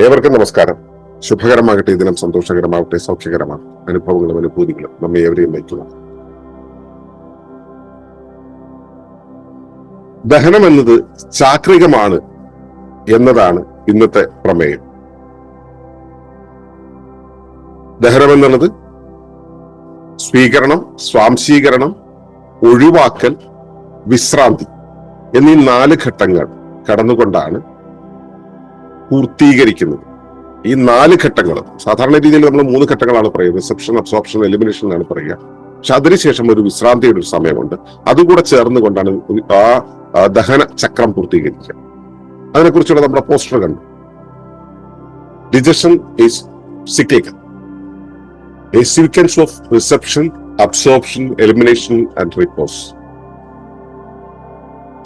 ഏവർക്കും നമസ്കാരം. ശുഭകരമാകട്ടെ. ഈ ദിനം സന്തോഷകരമാകട്ടെ സൗഖ്യകരമാകട്ടെ അനുഭവങ്ങളും അനുഭൂതികളും നമ്മെ ഏവരെയും നയിക്കുക. ദഹനം എന്നത് ചാക്രികമാണ് എന്നതാണ് ഇന്നത്തെ പ്രമേയം. ദഹനം എന്നുള്ളത് സ്വീകരണം സ്വാംശീകരണം ഒഴിവാക്കൽ വിശ്രാന്തി എന്നീ നാല് ഘട്ടങ്ങൾ കടന്നുകൊണ്ടാണ് പൂർത്തീകരിക്കുന്നത്. ഈ നാല് ഘട്ടങ്ങൾ സാധാരണ രീതിയിൽ നമ്മൾ മൂന്ന് ഘട്ടങ്ങളാണ് പറയുന്നത് റിസപ്ഷൻ അബ്സോർപ്ഷൻ എലിമിനേഷൻ എന്നാണ് പറയുക. പക്ഷെ അതിനുശേഷം ഒരു വിശ്രാന്തിയുടെ ഒരു സമയമുണ്ട്. അതുകൂടെ ചേർന്നുകൊണ്ടാണ് കൊണ്ടാണ് ആ ദഹന ചക്രം പൂർത്തീകരിക്കുക. അതിനെക്കുറിച്ചുള്ള നമ്മുടെ പോസ്റ്റർ കണ്ടു. Digestion is a of reception absorption elimination and repose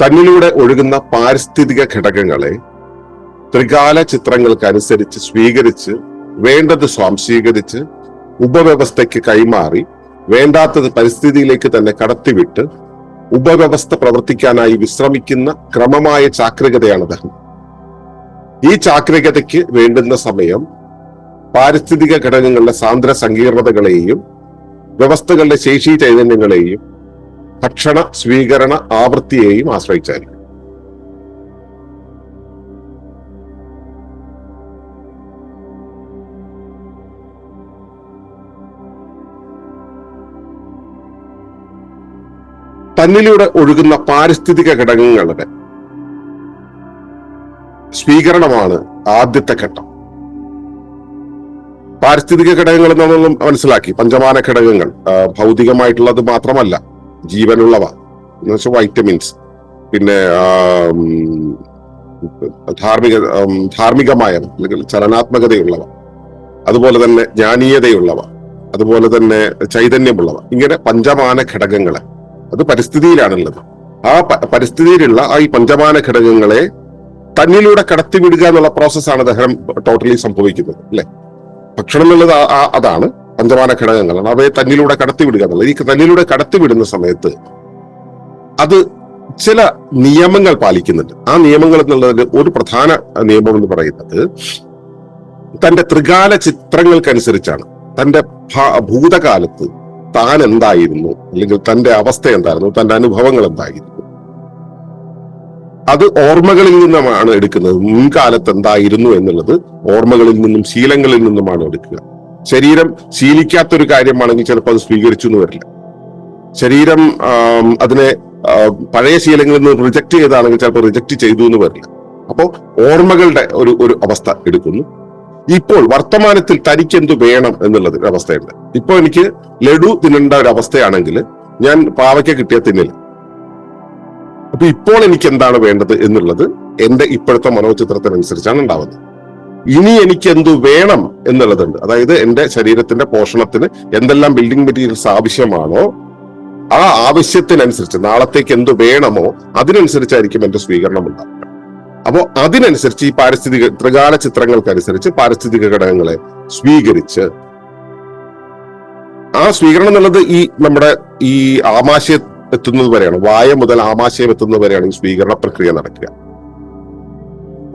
തന്നിലൂടെ ഒഴുകുന്ന പാരിസ്ഥിതിക ഘടകങ്ങളെ ത്രികാല ചിത്രങ്ങൾക്കനുസരിച്ച് സ്വീകരിച്ച് വേണ്ടത് സ്വാംശീകരിച്ച് ഉപവ്യവസ്ഥയ്ക്ക് കൈമാറി വേണ്ടാത്തത് പരിസ്ഥിതിയിലേക്ക് തന്നെ കടത്തിവിട്ട് ഉപവ്യവസ്ഥ പ്രവർത്തിക്കാനായി വിശ്രമിക്കുന്ന ക്രമമായ ചാക്രികതയാണ് ദഹനം. ഈ ചാക്രികതയ്ക്ക് വേണ്ടുന്ന സമയം പാരിസ്ഥിതിക ഘടകങ്ങളുടെ സാന്ദ്ര സങ്കീർണതകളെയും വ്യവസ്ഥകളുടെ ശേഷി ചൈതന്യങ്ങളെയും ഭക്ഷണ സ്വീകരണ ആവൃത്തിയെയും ആശ്രയിച്ചായിരിക്കും. തന്നിലൂടെ ഒഴുകുന്ന പാരിസ്ഥിതിക ഘടകങ്ങളുടെ സ്വീകരണമാണ് ആദ്യത്തെ ഘട്ടം. പാരിസ്ഥിതിക ഘടകങ്ങൾ നമ്മൾ മനസ്സിലാക്കി. പഞ്ചമാന ഘടകങ്ങൾ. ഭൗതികമായിട്ടുള്ളത് മാത്രമല്ല ജീവനുള്ളവ. എന്ന് വെച്ചാൽ വൈറ്റമിൻസ് പിന്നെ ധാർമ്മിക ധാർമ്മികമായ അല്ലെങ്കിൽ ചലനാത്മകതയുള്ളവ. അതുപോലെ തന്നെ ജ്ഞാനീയതയുള്ളവ. അതുപോലെ തന്നെ ചൈതന്യമുള്ളവ. ഇങ്ങനെ പഞ്ചമാന ഘടകങ്ങളെ അത് പരിസ്ഥിതിയിലാണുള്ളത്. ആ പരിസ്ഥിതിയിലുള്ള ആ ഈ പഞ്ചമാന ഘടകങ്ങളെ തന്നിലൂടെ കടത്തിവിടുക എന്നുള്ള പ്രോസസ്സാണ് ദഹനം ടോട്ടലി സംഭവിക്കുന്നത് അല്ലെ? ഭക്ഷണം എന്നുള്ളത് അതാണ് പഞ്ചമാന ഘടകങ്ങളാണ്. അവയെ തന്നിലൂടെ കടത്തിവിടുക എന്നുള്ളത്. ഈ തന്നിലൂടെ കടത്തിവിടുന്ന സമയത്ത് അത് ചില നിയമങ്ങൾ പാലിക്കുന്നുണ്ട്. ആ നിയമങ്ങൾ എന്നുള്ളതിൽ ഒരു പ്രധാന നിയമം എന്ന് പറയുന്നത് തന്റെ ത്രികാല ചിത്രങ്ങൾക്കനുസരിച്ചാണ്. തന്റെ ഭൂതകാലത്ത് താൻ എന്തായിരുന്നു അല്ലെങ്കിൽ തന്റെ അവസ്ഥ എന്തായിരുന്നു തന്റെ അനുഭവങ്ങൾ എന്തായിരുന്നു അത് ഓർമ്മകളിൽ നിന്നുമാണ് എടുക്കുന്നത്. മുൻകാലത്ത് എന്തായിരുന്നു എന്നുള്ളത് ഓർമ്മകളിൽ നിന്നും ശീലങ്ങളിൽ നിന്നുമാണ് എടുക്കുക. ശരീരം ശീലിക്കാത്തൊരു കാര്യമാണെങ്കിൽ ചിലപ്പോൾ അത് സ്വീകരിച്ചു എന്ന് വരില്ല. ശരീരം അതിനെ പഴയ ശീലങ്ങളിൽ നിന്ന് റിജക്ട് ചെയ്താണെങ്കിൽ ചിലപ്പോൾ റിജക്ട് ചെയ്തു എന്ന് വരില്ല. അപ്പോൾ ഓർമ്മകളുടെ ഒരു ഒരു അവസ്ഥ എടുക്കുന്നു. ഇപ്പോൾ വർത്തമാനത്തിൽ തനിക്ക് എന്തു വേണം എന്നുള്ളത് അവസ്ഥയുണ്ട്. ഇപ്പൊ എനിക്ക് ലഡു തിന്നേണ്ട ഒരു അവസ്ഥയാണെങ്കിൽ ഞാൻ പാവയ്ക്ക കിട്ടിയ തിന്നില്ല. അപ്പൊ ഇപ്പോൾ എനിക്ക് എന്താണ് വേണ്ടത് എന്നുള്ളത് എന്റെ ഇപ്പോഴത്തെ മനോചിത്രത്തിനനുസരിച്ചാണ് ഉണ്ടാവുന്നത്. ഇനി എനിക്ക് എന്തു വേണം എന്നുള്ളതുണ്ട്. അതായത് എന്റെ ശരീരത്തിന്റെ പോഷണത്തിന് എന്തെല്ലാം ബിൽഡിംഗ് മെറ്റീരിയൽസ് ആവശ്യമാണോ ആ ആവശ്യത്തിനനുസരിച്ച് നാളത്തേക്ക് എന്തു വേണമോ അതിനനുസരിച്ചായിരിക്കും എന്റെ സ്വീകരണം ഉണ്ടാവുക. അപ്പോ അതിനനുസരിച്ച് ഈ പാരിസ്ഥിതിക ത്രികാല ചിത്രങ്ങൾക്കനുസരിച്ച് പാരിസ്ഥിതിക ഘടകങ്ങളെ സ്വീകരിച്ച് ആ സ്വീകരണം എന്നുള്ളത് ഈ നമ്മുടെ ഈ ആമാശയം എത്തുന്നത് വരെയാണ്. വായ മുതൽ ആമാശയം എത്തുന്നത് വരെയാണ് ഈ സ്വീകരണ പ്രക്രിയ നടക്കുക.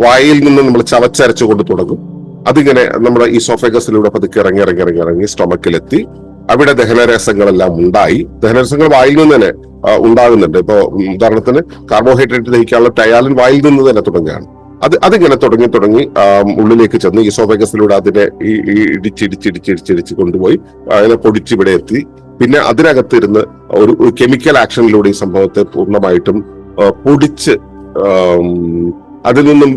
വായയിൽ നിന്ന് നമ്മൾ ചവച്ചരച്ചു കൊണ്ട് തുടങ്ങും. അതിങ്ങനെ നമ്മുടെ ഈ സോഫേഗസിലൂടെ പതുക്കെ ഇറങ്ങി ഇറങ്ങി ഇറങ്ങി ഇറങ്ങി സ്റ്റൊമക്കിലെത്തി അവിടെ ദഹനരസങ്ങളെല്ലാം ഉണ്ടായി. ദഹനരസങ്ങൾ വായിൽ നിന്ന് തന്നെ ഉണ്ടാകുന്നുണ്ട്. ഇപ്പോൾ ഉദാഹരണത്തിന് കാർബോഹൈഡ്രേറ്റ് ദഹിക്കാനുള്ള ടയാലിൻ വായിൽ നിന്ന് തന്നെ തുടങ്ങുകയാണ്. അത് അതിങ്ങനെ തുടങ്ങി തുടങ്ങി ഉള്ളിലേക്ക് ചെന്ന് ഈസോഫേഗസിലൂടെ സോഫേഗസിലൂടെ അതിനെ ഇടിച്ചിടിച്ചിടിച്ചിടിച്ചിടിച്ച് കൊണ്ടുപോയി അതിനെ പൊടിച്ച് ഇവിടെ എത്തി. പിന്നെ അതിനകത്തിരുന്ന് ഒരു കെമിക്കൽ ആക്ഷനിലൂടെ ഈ സംഭവത്തെ പൂർണമായിട്ടും പൊടിച്ച് അതിൽ നിന്നും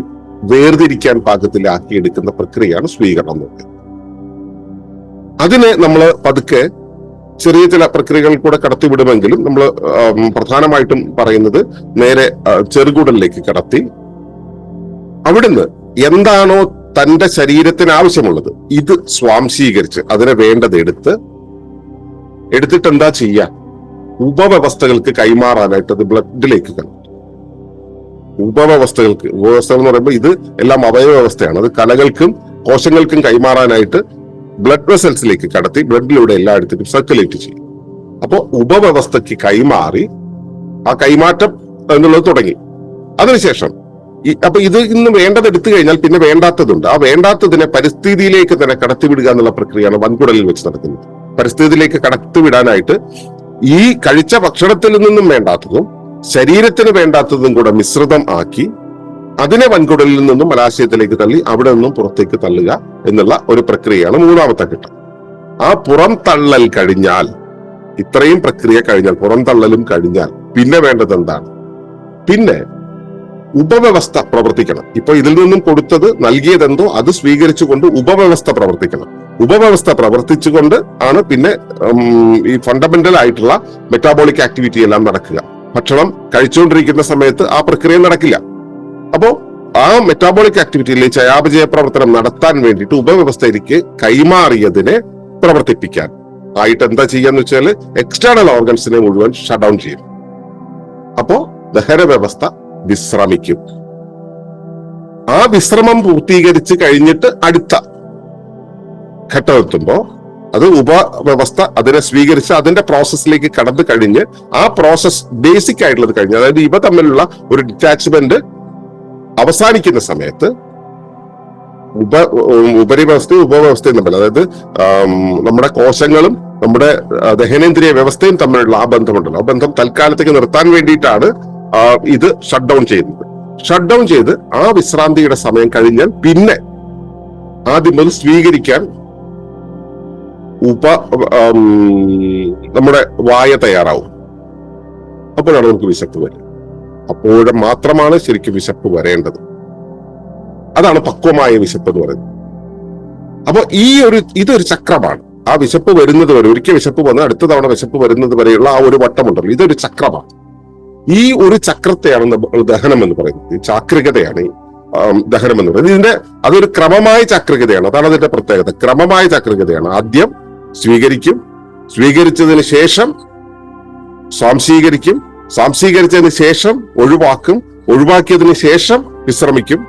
വേർതിരിക്കാൻ പാകത്തിലാക്കിയെടുക്കുന്ന പ്രക്രിയയാണ് സ്വീകരണം എന്ന് പറയുന്നത്. അതിനെ നമ്മൾ പതുക്കെ ചെറിയ ചില പ്രക്രിയകൾ കൂടെ കടത്തിവിടുമെങ്കിലും നമ്മൾ പ്രധാനമായിട്ടും പറയുന്നത് നേരെ ചെറുകൂടലിലേക്ക് ചെറുകുടലിലേക്ക് കടത്തി. അവിടുന്ന് എന്താണോ തന്റെ ശരീരത്തിന് ആവശ്യമുള്ളത് ഇത് സ്വാംശീകരിച്ച് അതിനെ വേണ്ടത് എടുത്ത് എടുത്തിട്ട് എന്താ ചെയ്യുക ഉപവ്യവസ്ഥകൾക്ക് കൈമാറാനായിട്ട് അത് ബ്ലഡിലേക്ക് കടത്തും. ഉപവ്യവസ്ഥകൾക്ക് ഉപവ്യവസ്ഥകൾ എന്ന് പറയുമ്പോൾ ഇത് എല്ലാം അവയവ്യവസ്ഥയാണ് അത് കലകൾക്കും കോശങ്ങൾക്കും കൈമാറാനായിട്ട് ബ്ലഡ് വെസൽസിലേക്ക് കടത്തി ബ്ലഡിലൂടെ എല്ലായിടത്തും സർക്കുലേറ്റ് ചെയ്യും. അപ്പോൾ ഉപവ്യവസ്ഥയ്ക്ക് കൈമാറി ആ കൈമാറ്റം എന്നുള്ളത് തുടങ്ങി. അതിനുശേഷം അപ്പൊ ഇത് ഇന്ന് വേണ്ടത് എടുത്തു കഴിഞ്ഞാൽ പിന്നെ വേണ്ടാത്തതുണ്ട്. ആ വേണ്ടാത്തതിനെ പരിസ്ഥിതിയിലേക്ക് തന്നെ കടത്തിവിടുക എന്നുള്ള പ്രക്രിയയാണ് വൻകുടലിൽ വെച്ച് നടക്കുന്നത്. പരിസ്ഥിതിയിലേക്ക് കടത്തിവിടാനായിട്ട് ഈ കഴിച്ച ഭക്ഷണത്തിൽ നിന്നും വേണ്ടാത്തതും ശരീരത്തിന് വേണ്ടാത്തതും കൂടെ മിശ്രിതം ആക്കി അതിനെ വൻകുടലിൽ നിന്നും മലാശയത്തിലേക്ക് തള്ളി അവിടെ നിന്നും പുറത്തേക്ക് തള്ളുക എന്നുള്ള ഒരു പ്രക്രിയയാണ് മൂന്നാമത്തെ ഘട്ടം. ആ പുറം തള്ളൽ കഴിഞ്ഞാൽ ഇത്രയും പ്രക്രിയ കഴിഞ്ഞാൽ പുറം തള്ളലും കഴിഞ്ഞാൽ പിന്നെ വേണ്ടത് എന്താണ്? പിന്നെ ഉപവ്യവസ്ഥ പ്രവർത്തിക്കണം. ഇപ്പൊ ഇതിൽ നിന്നും കൊടുത്തത് നൽകിയതെന്തോ അത് സ്വീകരിച്ചുകൊണ്ട് ഉപവ്യവസ്ഥ പ്രവർത്തിക്കണം. ഉപവ്യവസ്ഥ പ്രവർത്തിച്ചുകൊണ്ട് ആണ് പിന്നെ ഈ ഫണ്ടമെന്റൽ ആയിട്ടുള്ള മെറ്റാബോളിക് ആക്ടിവിറ്റി എല്ലാം നടക്കുക. ഭക്ഷണം കഴിച്ചുകൊണ്ടിരിക്കുന്ന സമയത്ത് ആ പ്രക്രിയ നടക്കില്ല. അപ്പോ ആ മെറ്റാബോളിക് ആക്ടിവിറ്റിയിൽ ചയാപചയ പ്രവർത്തനം നടത്താൻ വേണ്ടിയിട്ട് ഉപവ്യവസ്ഥയിലേക്ക് കൈമാറിയതിനെ പ്രവർത്തിപ്പിക്കാൻ ആയിട്ട് എന്താ ചെയ്യാന്ന് വെച്ചാൽ എക്സ്റ്റേണൽ ഓർഗൻസിനെ മുഴുവൻ ഷട്ട് ഡൗൺ ചെയ്യും. അപ്പോ ദഹന വ്യവസ്ഥ വിശ്രമിക്കും. ആ വിശ്രമം പൂർത്തീകരിച്ച് കഴിഞ്ഞിട്ട് അടുത്ത ഘട്ടം എത്തുമ്പോ അത് ഉപവ്യവസ്ഥ അതിനെ സ്വീകരിച്ച് അതിന്റെ പ്രോസസ്സിലേക്ക് കടന്നു കഴിഞ്ഞ് ആ പ്രോസസ് ബേസിക് ആയിട്ടുള്ളത് കഴിഞ്ഞ് അതായത് ഇവ തമ്മിലുള്ള ഒരു ഡിറ്റാച്ച്മെന്റ് അവസാനിക്കുന്ന സമയത്ത് ഉപ ഉപരിവ്യവസ്ഥയും ഉപവ്യവസ്ഥയും തമ്മിൽ അതായത് നമ്മുടെ കോശങ്ങളും നമ്മുടെ ദഹനേന്ദ്രിയ വ്യവസ്ഥയും തമ്മിലുള്ള ആ ബന്ധമുണ്ടല്ലോ. ആ ബന്ധം തൽക്കാലത്തേക്ക് നിർത്താൻ വേണ്ടിയിട്ടാണ് ഇത് ഷട്ട് ഡൗൺ ചെയ്യുന്നത്. ഷട്ട് ഡൗൺ ചെയ്ത് ആ വിശ്രാന്തിയുടെ സമയം കഴിഞ്ഞാൽ പിന്നെ ആദ്യം മുതൽ സ്വീകരിക്കാൻ ഉപ നമ്മുടെ വായ തയ്യാറാവും. അപ്പോഴാണ് നമുക്ക് വിശപ്പ് വരിക അപ്പോഴും മാത്രമാണ് ശരിക്കും വിശപ്പ് വരേണ്ടത്. അതാണ് പക്വമായ വിശപ്പ് എന്ന് പറയുന്നത്. അപ്പോൾ ഈ ഒരു ഇതൊരു ചക്രമാണ്. ആ വിശപ്പ് വരുന്നത് വരെ ഒരിക്കൽ വിശപ്പ് വന്ന് അടുത്ത തവണ വിശപ്പ് വരുന്നത് വരെയുള്ള ആ ഒരു വട്ടമുണ്ടല്ലോ. ഇതൊരു ചക്രമാണ്. ഈ ഒരു ചക്രത്തെയാണ് ദഹനം എന്ന് പറയുന്നത്. ചാക്രികതയാണ് ദഹനം എന്ന് പറയുന്നത്. ഇതിന്റെ അതൊരു ക്രമമായ ചാക്രികതയാണ്. അതാണ് അതിന്റെ പ്രത്യേകത. ക്രമമായ ചാക്രികതയാണ്. ആദ്യം സ്വീകരിക്കും. സ്വീകരിച്ചതിന് ശേഷം സ്വാംശീകരിക്കും. സ്വാംശീകരിച്ചതിന് ശേഷം ഒഴിവാക്കും ഒഴിവാക്കിയതിന് ശേഷം വിശ്രമിക്കും.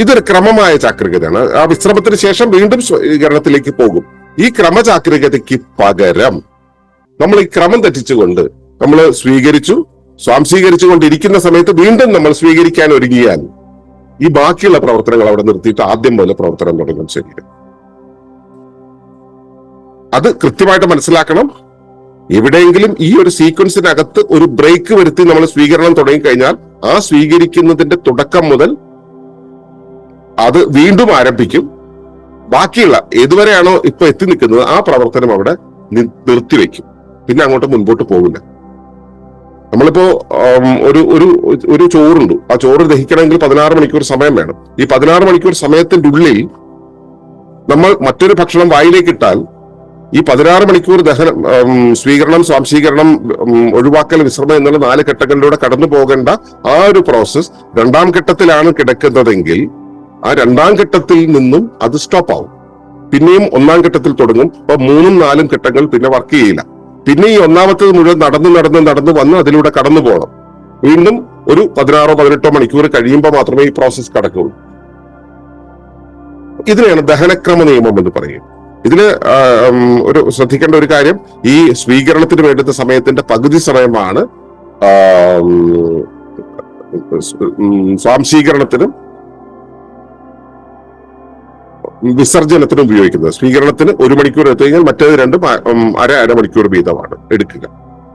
ഇതൊരു ക്രമമായ ചാക്രികതയാണ്. ആ വിശ്രമത്തിന് ശേഷം വീണ്ടും സ്വീകരണത്തിലേക്ക് പോകും. ഈ ക്രമചാക്രികതയ്ക്ക് പകരം നമ്മൾ ഈ ക്രമം തെറ്റിച്ചുകൊണ്ട് നമ്മൾ സ്വീകരിച്ചു. സ്വാംശീകരിച്ചു കൊണ്ടിരിക്കുന്ന സമയത്ത് വീണ്ടും നമ്മൾ സ്വീകരിക്കാൻ ഒരുങ്ങിയാൽ ഈ ബാക്കിയുള്ള പ്രവർത്തനങ്ങൾ അവിടെ നിർത്തിയിട്ട് ആദ്യം പോലെ പ്രവർത്തനം തുടങ്ങും ശരീരം. അത് കൃത്യമായിട്ട് മനസ്സിലാക്കണം. എവിടെയെങ്കിലും ഈ ഒരു സീക്വൻസിനകത്ത് ഒരു ബ്രേക്ക് വരുത്തി നമ്മൾ സ്വീകരണം തുടങ്ങിക്കഴിഞ്ഞാൽ ആ സ്വീകരിക്കുന്നതിന്റെ തുടക്കം മുതൽ അത് വീണ്ടും ആരംഭിക്കും. ബാക്കിയുള്ള ഏതുവരെയാണോ ഇപ്പൊ എത്തി നിൽക്കുന്നത് ആ പ്രവർത്തനം അവിടെ നിർത്തിവെക്കും. പിന്നെ അങ്ങോട്ട് മുൻപോട്ട് പോകില്ല നമ്മളിപ്പോ ഒരു ഒരു ഒരു ചോറുണ്ട്. ആ ചോറ് ദഹിക്കണമെങ്കിൽ പതിനാറ് മണിക്കൂർ സമയം വേണം. ഈ പതിനാറ് മണിക്കൂർ സമയത്തിന്റെ ഉള്ളിൽ നമ്മൾ മറ്റൊരു ഭക്ഷണം വായിലേക്ക് ഇട്ടാൽ ഈ പതിനാറ് മണിക്കൂർ ദഹനം സ്വീകരണം സ്വാംശീകരണം ഒഴിവാക്കൽ വിശ്രമം എന്നുള്ള നാല് ഘട്ടങ്ങളിലൂടെ കടന്നു പോകേണ്ട ആ ഒരു പ്രോസസ് രണ്ടാം ഘട്ടത്തിലാണ് കിടക്കുന്നതെങ്കിൽ ആ രണ്ടാം ഘട്ടത്തിൽ നിന്നും അത് സ്റ്റോപ്പ് ആവും. പിന്നെയും ഒന്നാം ഘട്ടത്തിൽ തുടങ്ങും. അപ്പൊ മൂന്നും നാലും ഘട്ടങ്ങൾ പിന്നെ വർക്ക് ചെയ്യില്ല. പിന്നെ ഈ ഒന്നാമത്തത് മുഴുവൻ നടന്ന് നടന്ന് നടന്ന് വന്ന് അതിലൂടെ കടന്നു പോകണം. വീണ്ടും ഒരു പതിനാറോ പതിനെട്ടോ മണിക്കൂർ കഴിയുമ്പോൾ മാത്രമേ ഈ പ്രോസസ് കടക്കുള്ളൂ ഇതിനെയാണ് ദഹനക്രമ നിയമം എന്ന് പറയുന്നത്. ഇതിൽ ഒരു ശ്രദ്ധിക്കേണ്ട ഒരു കാര്യം ഈ സ്വീകരണത്തിന് വേണ്ടുന്ന സമയത്തിന്റെ പകുതി സമയമാണ് സ്വാംശീകരണത്തിനും വിസർജനത്തിനും ഉപയോഗിക്കുന്നത്. സ്വീകരണത്തിന് ഒരു മണിക്കൂർ എടുത്തു കഴിഞ്ഞാൽ മറ്റേത് രണ്ടും അര അരമണിക്കൂർ വീതമാണ് എടുക്കുക.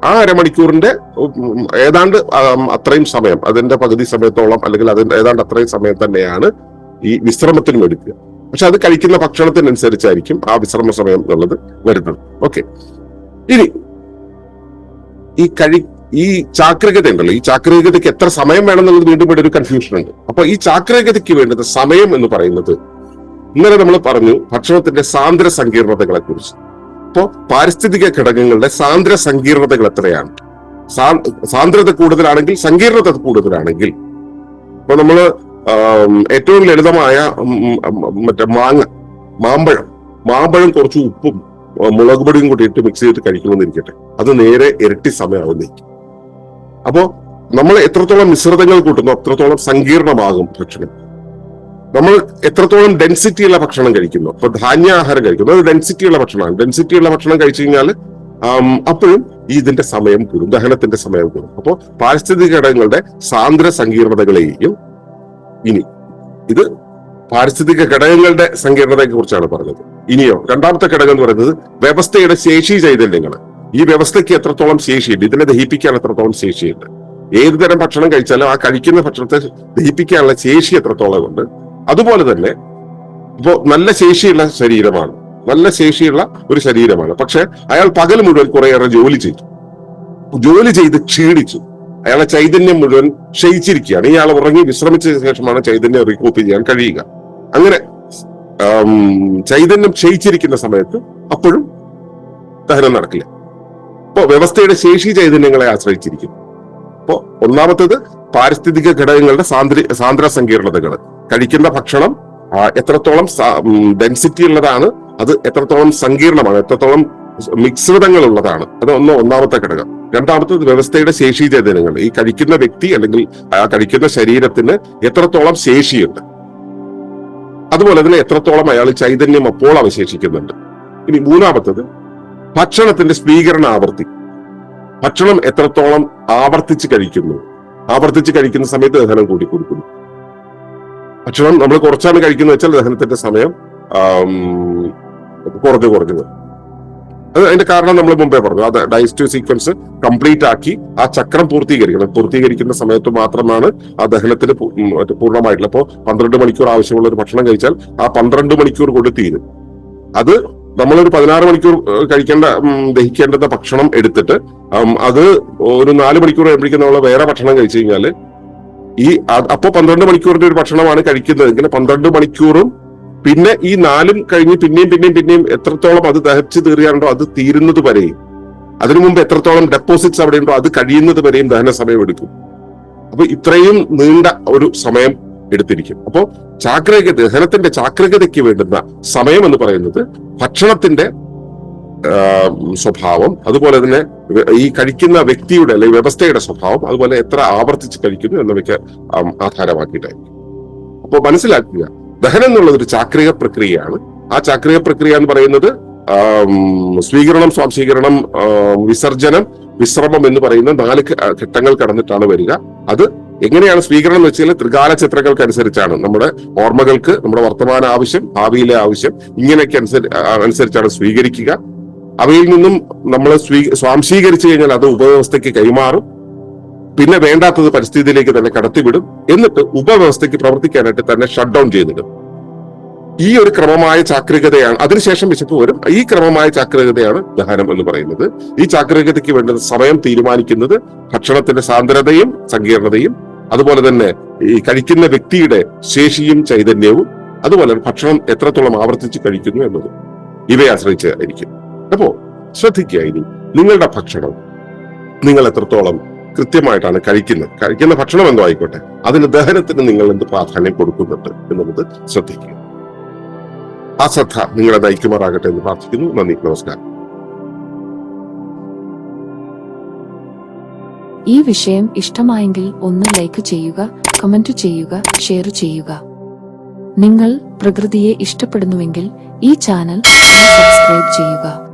ആ അരമണിക്കൂറിന്റെ ഏതാണ്ട് അത്രയും സമയം അതിന്റെ പകുതി സമയത്തോളം അല്ലെങ്കിൽ അതിന്റെ ഏതാണ്ട് അത്രയും സമയം തന്നെയാണ് ഈ വിശ്രമത്തിനും എടുക്കുക. പക്ഷെ അത് കഴിക്കുന്ന ഭക്ഷണത്തിനനുസരിച്ചായിരിക്കും ആ വിശ്രമ സമയം എന്നുള്ളത് വരുന്നത്. ഓക്കെ ഇനി ഈ കഴി ഈ ചാക്രികത ഉണ്ടല്ലോ ഈ ചാക്രികതയ്ക്ക് എത്ര സമയം വേണം വേണമെന്നുള്ളത് വീണ്ടും ഇവിടെ ഒരു കൺഫ്യൂഷൻ ഉണ്ട്. അപ്പൊ ഈ ചാക്രികതയ്ക്ക് വേണ്ടുന്ന സമയം എന്ന് പറയുന്നത് ഇന്നലെ നമ്മൾ പറഞ്ഞു ഭക്ഷണത്തിന്റെ സാന്ദ്ര സങ്കീർണതകളെ കുറിച്ച് അപ്പോ പാരിസ്ഥിതിക ഘടകങ്ങളുടെ സാന്ദ്ര സങ്കീർണതകൾ എത്രയാണ് സാന്ദ്രത കൂടുതലാണെങ്കിൽ സങ്കീർണത കൂടുതലാണെങ്കിൽ. ഇപ്പൊ നമ്മൾ ഏറ്റവും ലളിതമായ മറ്റേ മാങ്ങ മാമ്പഴം. മാമ്പഴം കുറച്ച് ഉപ്പും മുളക് പൊടിയും കൂടി ഇട്ട് മിക്സ് ചെയ്തിട്ട് കഴിക്കണമെന്നിരിക്കട്ടെ. അത് നേരെ ഇരട്ടി സമയമാവുന്നേക്കും അപ്പോ നമ്മൾ എത്രത്തോളം മിശ്രിതങ്ങൾ കൂട്ടുന്നു അത്രത്തോളം സങ്കീർണമാകും ഭക്ഷണം. നമ്മൾ എത്രത്തോളം ഡെൻസിറ്റിയുള്ള ഭക്ഷണം കഴിക്കുന്നു അപ്പൊ ധാന്യാഹാരം കഴിക്കുന്നു അത് ഡെൻസിറ്റി ഉള്ള ഭക്ഷണമാണ്. ഡെൻസിറ്റി ഉള്ള ഭക്ഷണം കഴിച്ചു കഴിഞ്ഞാൽ അപ്പോഴും ഈ ഇതിന്റെ സമയം കൂടും ദഹനത്തിന്റെ സമയം കൂടും. അപ്പോൾ പാരിസ്ഥിതിക ഘടകങ്ങളുടെ സാന്ദ്ര സങ്കീർണതകളെയും ഇനി. ഇത് പാരിസ്ഥിതിക ഘടകങ്ങളുടെ സങ്കീർണതയെ കുറിച്ചാണ് പറഞ്ഞത്. ഇനിയോ രണ്ടാമത്തെ ഘടകം എന്ന് പറയുന്നത് വ്യവസ്ഥയുടെ ശേഷി ചൈതന്യങ്ങൾ ഈ വ്യവസ്ഥയ്ക്ക് എത്രത്തോളം ശേഷിയുണ്ട്? ഇതിനെ ദഹിപ്പിക്കാൻ എത്രത്തോളം ശേഷിയുണ്ട്? ഏത് തരം ഭക്ഷണം കഴിച്ചാലും ആ കഴിക്കുന്ന ഭക്ഷണത്തെ ദഹിപ്പിക്കാനുള്ള ശേഷി എത്രത്തോളം ഉണ്ട്? അതുപോലെ തന്നെ ഇപ്പോ നല്ല ശേഷിയുള്ള ശരീരമാണ്. നല്ല ശേഷിയുള്ള ഒരു ശരീരമാണ്. പക്ഷെ അയാൾ പകൽ മുഴുവൻ കുറേയേറെ ജോലി ചെയ്തു. ജോലി ചെയ്ത് ക്ഷീണിച്ചു. അയാളെ ചൈതന്യം മുഴുവൻ ക്ഷയിച്ചിരിക്കുകയാണ്. ഇയാൾ ഉറങ്ങി വിശ്രമിച്ച ശേഷമാണ് ചൈതന്യം റീകോപ്പ് ചെയ്യാൻ കഴിയുക. അങ്ങനെ ചൈതന്യം ക്ഷയിച്ചിരിക്കുന്ന സമയത്ത് അപ്പോഴും ദഹനം നടക്കില്ല. അപ്പോ വ്യവസ്ഥയുടെ ശേഷി ചൈതന്യങ്ങളെ ആശ്രയിച്ചിരിക്കും. അപ്പോ ഒന്നാമത്തേത് പാരിസ്ഥിതിക ഘടകങ്ങളുടെ സാന്ദ്ര സാന്ദ്ര സങ്കീർണതകൾ കഴിക്കുന്ന ഭക്ഷണം എത്രത്തോളം ഡെൻസിറ്റി ഉള്ളതാണ് അത് എത്രത്തോളം സങ്കീർണമാണ് എത്രത്തോളം മിശ്രിതങ്ങൾ ഉള്ളതാണ് അത് ഒന്ന് ഒന്നാമത്തെ ഘടകം. രണ്ടാമത്തത് വ്യവസ്ഥയുടെ ശേഷി ചേതനങ്ങൾ ഈ കഴിക്കുന്ന വ്യക്തി അല്ലെങ്കിൽ ആ കഴിക്കുന്ന ശരീരത്തിന് എത്രത്തോളം ശേഷിയുണ്ട്? അതുപോലെ തന്നെ എത്രത്തോളം അയാൾ ചൈതന്യം അപ്പോൾ അവശേഷിക്കുന്നുണ്ട്. ഇനി മൂന്നാമത്തത് ഭക്ഷണത്തിന്റെ സ്വീകരണ ആവർത്തി. ഭക്ഷണം എത്രത്തോളം ആവർത്തിച്ച് കഴിക്കുന്നു? ആവർത്തിച്ച് കഴിക്കുന്ന സമയത്ത് ദഹനം കൂടി കൊടുക്കുന്നു. ഭക്ഷണം നമ്മൾ കുറച്ചാണ് കഴിക്കുന്നത് വെച്ചാൽ ദഹനത്തിന്റെ സമയം കുറഞ്ഞു കുറഞ്ഞു. അത് അതിന്റെ കാരണം നമ്മൾ മുമ്പേ പറഞ്ഞു. അത് ഡൈജസ്റ്റീവ് സീക്വൻസ് കംപ്ലീറ്റ് ആക്കി ആ ചക്രം പൂർത്തീകരിക്കണം. പൂർത്തീകരിക്കുന്ന സമയത്ത് മാത്രമാണ് ആ ദഹനത്തിന് പൂർണമായിട്ടുള്ള. അപ്പോൾ പന്ത്രണ്ട് മണിക്കൂർ ആവശ്യമുള്ള ഒരു ഭക്ഷണം കഴിച്ചാൽ ആ പന്ത്രണ്ട് മണിക്കൂർ കൊണ്ട് തീരും. അത് നമ്മളൊരു പതിനാറ് മണിക്കൂർ കഴിക്കേണ്ട ദഹിക്കേണ്ടുന്ന ഭക്ഷണം എടുത്തിട്ട് അത് ഒരു നാല് മണിക്കൂർ കഴിയുമ്പോഴേക്കും നമ്മൾ വേറെ ഭക്ഷണം കഴിച്ചു കഴിഞ്ഞാൽ ഈ അപ്പോൾ അപ്പോ പന്ത്രണ്ട് മണിക്കൂറിന്റെ ഒരു ഭക്ഷണമാണ് കഴിക്കുന്നതെങ്കിൽ പന്ത്രണ്ട് മണിക്കൂറും പിന്നെ ഈ നാലും കഴിഞ്ഞ് പിന്നെയും പിന്നെയും പിന്നെയും എത്രത്തോളം അത് ദഹിച്ചു തീറിയാണ്ടോ അത് തീരുന്നത് വരെയും അതിനു മുമ്പ് എത്രത്തോളം ഡെപ്പോസിറ്റ്സ് അവിടെ ഉണ്ടോ അത് കഴിയുന്നത് വരെയും ദഹന സമയം എടുക്കും. അപ്പൊ ഇത്രയും നീണ്ട ഒരു സമയം എടുത്തിരിക്കും. അപ്പോ ചാക്രിക ദഹനത്തിന്റെ ചാക്രികതയ്ക്ക് വേണ്ടുന്ന സമയം എന്ന് പറയുന്നത് ഭക്ഷണത്തിന്റെ സ്വഭാവം അതുപോലെ തന്നെ ഈ കഴിക്കുന്ന വ്യക്തിയുടെ അല്ലെങ്കിൽ വ്യവസ്ഥയുടെ സ്വഭാവം അതുപോലെ എത്ര ആവർത്തിച്ച് കഴിക്കുന്നു എന്നവയ്ക്ക് ആം, ആധാരമാക്കിയിട്ടായിരിക്കും. അപ്പോൾ മനസ്സിലാക്കുക ദഹനം എന്നുള്ളത് ഒരു ചാക്രിക പ്രക്രിയയാണ്. ആ ചാക്രിക പ്രക്രിയ എന്ന് പറയുന്നത് സ്വീകരണം സ്വാംശീകരണം വിസർജനം വിശ്രമം എന്ന് പറയുന്ന നാല് ഘട്ടങ്ങൾ കടന്നിട്ടാണ് വരിക. അത് എങ്ങനെയാണ് സ്വീകരണം എന്ന് വെച്ചാൽ ത്രികാല ചിത്രങ്ങൾക്ക് അനുസരിച്ചാണ് നമ്മുടെ ഓർമ്മകൾക്ക് നമ്മുടെ വർത്തമാന ആവശ്യം ഭാവിയിലെ ആവശ്യം ഇങ്ങനെയൊക്കെ അനുസരി അനുസരിച്ചാണ് സ്വീകരിക്കുക. അവയിൽ നിന്നും നമ്മൾ സ്വീ സ്വാംശീകരിച്ചു കഴിഞ്ഞാൽ അത് ഉപവ്യവസ്ഥയ്ക്ക് കൈമാറും. പിന്നെ വേണ്ടാത്തത് പരിസ്ഥിതിയിലേക്ക് തന്നെ കടത്തിവിടും. എന്നിട്ട് ഉപവ്യവസ്ഥയ്ക്ക് പ്രവർത്തിക്കാനായിട്ട് തന്നെ ഷട്ട് ഡൗൺ ചെയ്തിടും. ഈ ഒരു ക്രമമായ ചാക്രികതയാണ് അതിനുശേഷം വിശപ്പ് വരും. ഈ ക്രമമായ ചാക്രികതയാണ് ദഹനം എന്ന് പറയുന്നത്. ഈ ചാക്രികതയ്ക്ക് വേണ്ടത് സമയം തീരുമാനിക്കുന്നത് ഭക്ഷണത്തിന്റെ സാന്ദ്രതയും സങ്കീർണതയും അതുപോലെ തന്നെ ഈ കഴിക്കുന്ന വ്യക്തിയുടെ ശേഷിയും ചൈതന്യവും അതുപോലെ ഭക്ഷണം എത്രത്തോളം ആവർത്തിച്ച് കഴിക്കുന്നു എന്നതും. ഇവയെ ആശ്രയിച്ചായിരിക്കും അപ്പോ ശ്രദ്ധിക്കുക ഇനി നിങ്ങളുടെ ഭക്ഷണം നിങ്ങൾ എത്രത്തോളം കൃത്യമായിട്ടാണ് കഴിക്കുന്നത്. കഴിക്കുന്ന ഭക്ഷണം എന്തോ ആയിക്കോട്ടെ. അതിന് ദഹനത്തിന് നിങ്ങൾ എന്ത് പ്രാധാന്യം കൊടുക്കുന്നുണ്ട് എന്നുള്ളത് ശ്രദ്ധിക്കുക. ആ ശ്രദ്ധ നിങ്ങളെ നയിക്കുമാറാകട്ടെ എന്ന് പ്രാർത്ഥിക്കുന്നു. നന്ദി. നമസ്കാരം. ഈ വിഷയം ഇഷ്ടമായെങ്കിൽ ഒന്ന് ലൈക്ക് ചെയ്യുക കമന്റ് ചെയ്യുക ഷെയർ ചെയ്യുക. നിങ്ങൾ പ്രകൃതിയെ ഇഷ്ടപ്പെടുന്നുവെങ്കിൽ ഈ ചാനൽ സബ്സ്ക്രൈബ് ചെയ്യുക.